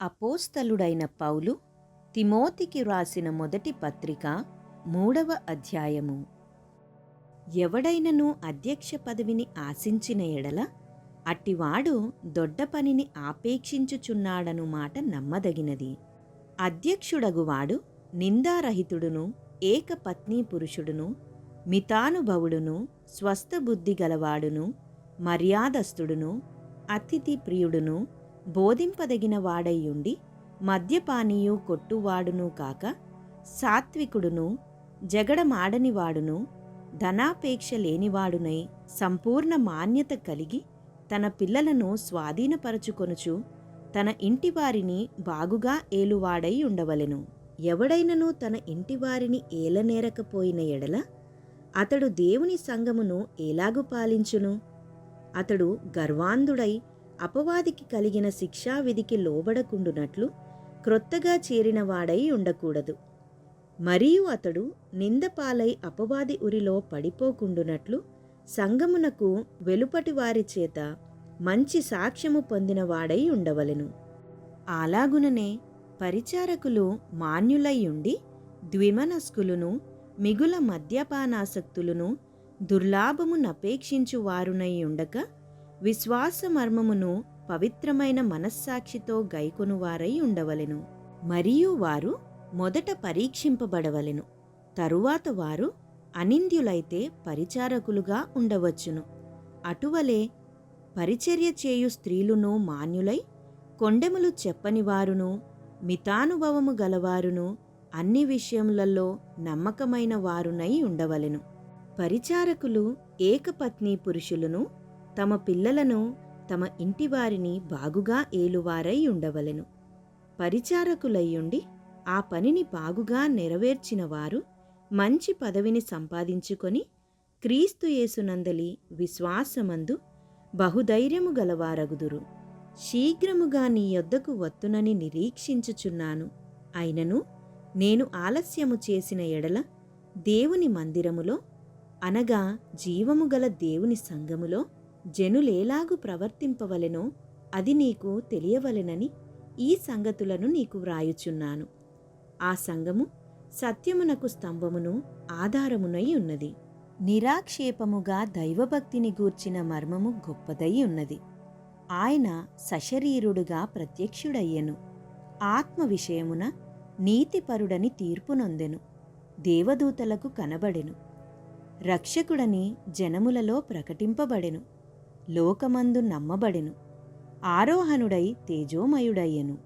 అపోస్తలుడైన పౌలు తిమోతికి వ్రాసిన మొదటి పత్రిక మూడవ అధ్యాయము. ఎవడైనను అధ్యక్ష పదవిని ఆశించిన ఎడల అట్టివాడు దొడ్డ పనిని ఆపేక్షించుచున్నాడను మాట నమ్మదగినది. అధ్యక్షుడగువాడు నిందారహితుడును ఏకపత్నీ పురుషుడును మితానుభవుడును స్వస్థబుద్ధి గలవాడును మర్యాదస్థుడును అతిథి ప్రియుడును బోధింపదగిన వాడయ్యుండి మద్యపానీయు కొట్టువాడును కాక సాత్వికుడును జగడమాడనివాడును ధనాపేక్ష లేనివాడునై సంపూర్ణ మాన్యత కలిగి తన పిల్లలను స్వాధీనపరచుకొనుచు తన ఇంటివారిని బాగుగా ఏలువాడై ఉండవలెను. ఎవడైనను తన ఇంటివారిని ఏలనేరకపోయిన ఎడల అతడు దేవుని సంగమును ఎలాగు పాలించును? అతడు గర్వాంధుడై అపవాదికి కలిగిన శిక్షావిధికి లోబడకుండునట్లు క్రొత్తగా చేరిన వాడై ఉండకూడదు. మరియు అతడు నిందపాలై అపవాది ఉరిలో పడిపోకుండునట్లు సంగమునకు వెలుపటి వారి చేత మంచి సాక్ష్యము పొందిన వాడై ఉండవలెను. అలాగుననే పరిచారకులు మాన్యులయ్యుండి ద్విమనస్కులను మిగుల మద్యపానాసక్తులను దుర్లాభము వారునై ఉండక విశ్వాసమర్మమును పవిత్రమైన మనస్సాక్షితో గైకొనువారై ఉండవలెను. మరియు వారు మొదట పరీక్షింపబడవలెను. తరువాత వారు అనింద్యులైతే పరిచారకులుగా ఉండవచ్చును. అటువలే పరిచర్య చేయు స్త్రీలును మాన్యులై కొండెములు చెప్పనివారును మితానుభవము గలవారును అన్ని విషయములలో నమ్మకమైన వారునై ఉండవలెను. పరిచారకులు ఏకపత్ని పురుషులను తమ పిల్లలను తమ ఇంటివారిని బాగుగా ఏలువారై ఉండవలెను. పరిచారకులయ్యుండి ఆ పనిని బాగుగా నెరవేర్చిన వారు మంచి పదవిని సంపాదించుకొని క్రీస్తుయేసునందలి విశ్వాసమందు బహుధైర్యము గలవారగుదురు. శీఘ్రముగా నీ యొద్దకు వత్తునని నిరీక్షించుచున్నాను. అయినను నేను ఆలస్యము చేసిన ఎడల దేవుని మందిరములో అనగా జీవము గల దేవుని సంఘములో జనులేలాగు ప్రవర్తింపవలెనో అది నీకు తెలియవలెనని ఈ సంగతులను నీకు వ్రాయుచున్నాను. ఆ సంఘము సత్యమునకు స్తంభమును ఆధారమునై ఉన్నది. నిరాక్షేపముగా దైవభక్తిని గూర్చిన మర్మము గొప్పదై ఉన్నది. ఆయన సశరీరుడుగా ప్రత్యక్షుడయ్యెను. ఆత్మ విషయమున నీతిపరుడని తీర్పునొందెను. దేవదూతలకు కనబడెను. రక్షకుడని జనములలో ప్రకటింపబడెను. లోకమందు నమ్మబడెను. ఆరోహణుడై తేజోమయుడయ్యెను.